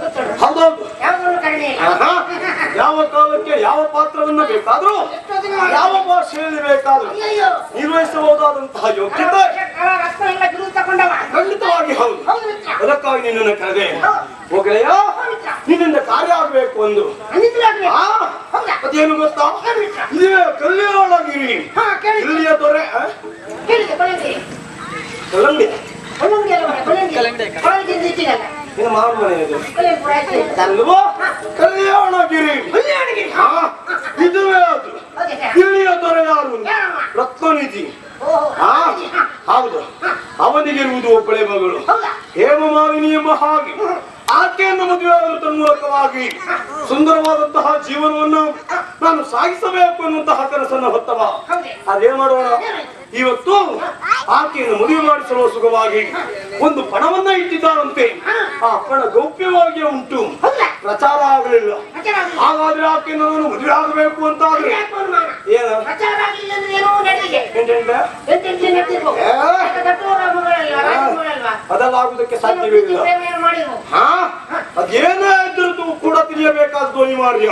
ಗೊತ್ತುಂಟು. ಹೌದೌದು. ಯಾವ ಕಾಲಕ್ಕೆ ಯಾವ ಪಾತ್ರವನ್ನು ಬೇಕಾದ್ರೂ ಯಾವ ಭಾಷೆಯಲ್ಲಿ ಬೇಕಾದ್ರೂ. ನಿರ್ವಹಿಸಬಹುದಾದಂತಹ ಯೋಗ್ಯತೆ. ಖಂಡಿತವಾಗಿ ಹೌದು. ಅದಕ್ಕಾಗಿ ನಿನ್ನನ್ನು ಕರೆದೆ. ಹೋಗಲೆಯ. ನಿನ್ನಿಂದ ಕಾರ್ಯ ಆಗ್ಬೇಕು ಒಂದು? ಅದೇನು ಗೊತ್ತಾ. ಇದೇ ಕಲ್ಯಾಣಗಿರಿ. ಇಲ್ಲಿಯ ದೊರೆ ಇಟ್ಟಿಗಲ್ಲ. ಮಾವನ ಮನೆ ಇದು. ಅಲ್ವಾ ಕಲ್ಯಾಣಗಿರಿ. ಇದುವೇ ಅದು? ಇಲ್ಲಿಯ ದೊರೆ ಯಾರು? ರತ್ನನಿಧಿ. ಹೌದು. ಅವನಿಗಿರುವುದು ಒಬ್ಬಳೆ ಮಗಳು? ಹೇಮಮಾಲಿನಿ ಎಂಬ ಹಾಗೆ. ಆಕೆಯನ್ನು ಮದುವೆ ಆಗುವುದರ ಮೂಲಕವಾಗಿ ಸುಂದರವಾದಂತಹ ಜೀವನವನ್ನು ನಾನು ಸಾಗಿಸಬೇಕು ಅನ್ನುವಂತಹ ಕನಸನ್ನು ಹೊತ್ತವ? ಅದೇನ್ ಮಾಡೋಣ ಇವತ್ತು ಆಕೆಯನ್ನು ಮದುವೆ ಮಾಡಿಸಲು ಸುಖವಾಗಿ ಒಂದು ಪಣವನ್ನ ಇಟ್ಟಿದ್ದಾರಂತೆ. ಆ ಪಣ ಗೌಪ್ಯವಾಗಿ ಉಂಟು? ಪ್ರಚಾರ ಆಗಲಿಲ್ಲ. ಹಾಗಾದ್ರೆ ಆಕೆಯನ್ನು ನಾನು ಮದುವೆ ಆಗಬೇಕು ಅಂತ ಆದ್ರೆ ಯಾಕೆ ಅನುಮಾನ? ಸಾಧ್ಯವಿಲ್ಲ ಹಾ. ಧ್ವನಿ ಮಾಡಿಯ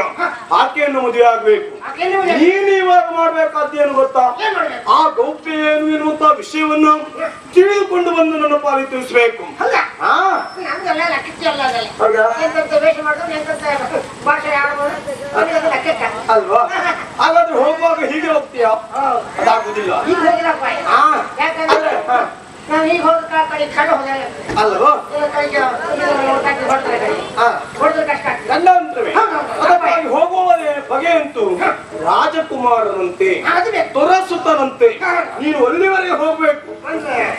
ಆಕೆಯನ್ನು ಮದುವೆ ಆಗ್ಬೇಕು. ನೀನು ಮದುವೆ- ಇವಾಗ ಮಾಡ್ಬೇಕಾದ್ದೇನು ಗೊತ್ತಾ? ಆ ಗೌಪ್ಯ ಏನು ಎನ್ನುವಂತ ವಿಷಯವನ್ನು ತಿಳಿದುಕೊಂಡು ಬಂದು ನನ್ನ ಪಾಲಿ ತಿಳಿಸ್ಬೇಕು. ಅಲ್ವಾ? ಹಾ ಹೋಗುವಾಗ ಹೀಗೆ ಅಲ್ಲ ಅದೆಲ್ಲ. ಹೌದಾ ಎಂತೆಂತ ವೇಷ ಮಾಡ್ಕೊಂಡು ಎಂತೆಂತ ಭಾಷೆ ಆಡ್ಬೋದು. ನಮ್ಗೆಲ್ಲ ಲೆಕ್ಕಕ್ಕೆ. ಅಲ್ವಾ ಹಾಗಾದ್ರೆ ಹೋಗುವಾಗ ಹೀಗೆ ಹೋಗ್ತೀಯಾ ಹೌದು. ಅದಾಗುದಿಲ್ಲ ಈಗ ಹೋಗಿಲ್ಲಪ್ಪ. ಹಾ ಯಾಕಂದ್ರೆ ಆದ್ರೆ, ಹಾ, ನಾವು ಈಗ ಹೋದ ಕಾ- ಕಡೆ ಕಳ್ಳ ಹೋದಾಗ ಅಲ್ವಾ ಈಗ ಕೈಗೆ ಇದನ್ನ ಒಟ್ಟಾಕಿ ಹೊಡ್ತಾರೆ ಕಡೆ. ಹಾ ಹೊಡ್ದ್ರೆ ಕಷ್ಟ ಆಗ್ತದೆ. ಗಂಡಾಂತರವೇ ಹೌದು, ಹೌದು. ಅದಕ್ಕಾಗಿ ಹೋಗುವವರೇ ಬಗೆಯಂತೂ ರಾಜಕುಮಾರನಂತೆ ಅದು ಸುತ್ತಾನಂತೆ ನೀನು ಅಲ್ಲಿವರೆಗೆ ಹೋಗ್ಬೇಕು.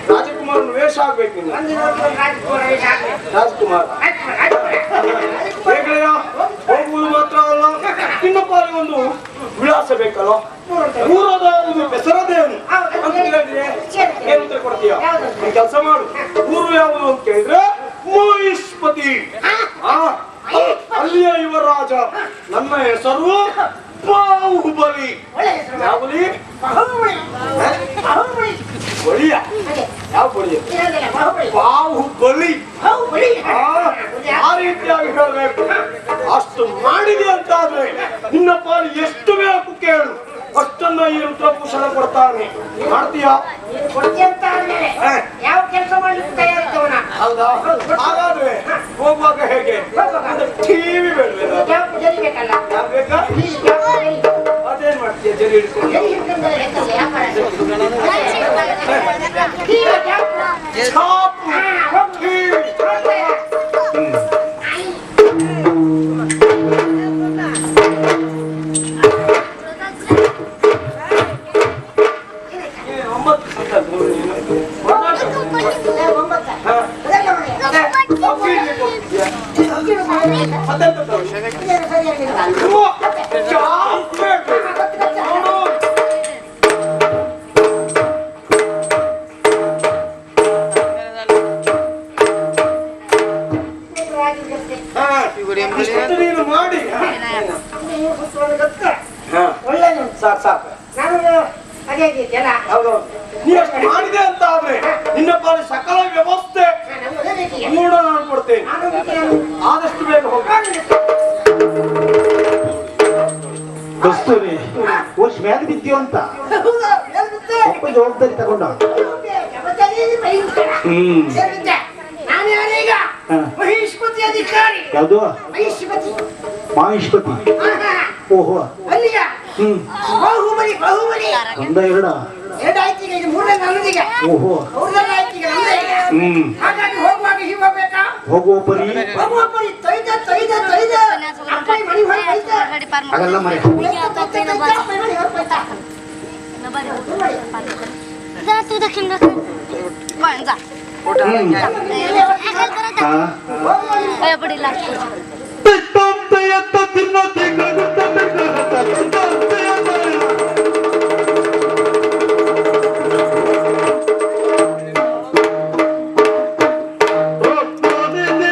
ರಾಜಕುಮಾರ್ ವೇಷ ಆಗ್ಬೇಕು ರಾಜ್ಕುಮಾರ್. ಹೋಗುವುದು ಮಾತ್ರ ಅಲ್ಲ ನಿನ್ನ ಪಾಲಿಗೆ ಒಂದು ವಿಳಾಸ ಬೇಕಲ್ಲ? ಊರದ ಒಂದು ಹೆಸರದೇನು? ಅಂತ ಕೇಳಿದ್ರೆ ಏನು ಉತ್ತರ ಕೊಡ್ತೀಯ? ಕೆಲಸ ಮಾಡು. ಊರು ಯಾವುದು ಅಂತ ಕೇಳಿದ್ರೆ ಮಹಿಷ್ಪತಿ. ಆ, ಅಲ್ಲಿಯ ಯುವರಾಜ. ನನ್ನ ಹೆಸರು ಬಾಹುಬಲಿ ಒಳ್ಳೆ ಹೆಸರು. ಯಾವ ಬಲಿ ಬಾಹುಬಲಿ. ಬಾಹುಬಲಿ. ಬಲಿಯ ಅದೇ. ಯಾವ ಬಲಿಯ ಇರೋದಿಲ್ಲ, ಬಾಹುಬಲಿ. ಬಾಹುಬಲಿ. ಆ, ರೀತಿಯಾಗಿ ಹೇಳಬೇಕು. ಅಷ್ಟು ಮಾಡಿದೆ ಅಂತಾದ್ರೆ ನಿನ್ನ ಪಾಲು ಎಷ್ಟು ಬೇಕು ಕೇಳು. ಅಷ್ಟನ್ನ ಈ ರುದ್ರಭೂಷಣ ಕೊಡ್ತಾನೆ. ಮಾಡ್ತೀಯಾ? ಅಂತ. ಯಾವ ಕೆಲಸ ಮಾಡ್ಲಿಕ್ಕೆ ಹೌದಾ? ಹಾಗಾದ್ರೆ ಹೋಗುವಾಗ ಹೇಗೆ? ಟಿವಿ ಬೇಡ? ಅದೇನ್ ಮಾಡ್ತೀಯ ಜರಿ ಹಿಡ್ಕೊಂಡು? ಮಾಡಿ ಒಳ್ಳೆದು. ಸಾಕು ಸಾಕು ಅದೇ ಮಾಡಿದೆ ಅಂತ ಆದ್ರೆ ನಿನ್ನ ಸಕಲ ವ್ಯವಸ್ಥೆ ಕೂಡ ನಾನು ಕೊಡ್ತೇನೆ ವರ್ಷ ಮ್ಯಾಗ ಬಿದ್ದೀವ ಅಂತ? ಜವಾಬ್ದಾರಿ ತಗೊಂಡ ಮಹೇಶ್ಪತಿ. ಹ್ಮ್. ಯಾವುದು? ಮಾಹಿಷ್ಪತಿ ಓಹೋ. ಹ್ಮ್. ಒಂದ ಎರಡ. ಓಹೋ. ಹ್ಮ್. ಹೋಗುವ ಪರಿ. गाडी पार जा तू दक्षिण जा पडीला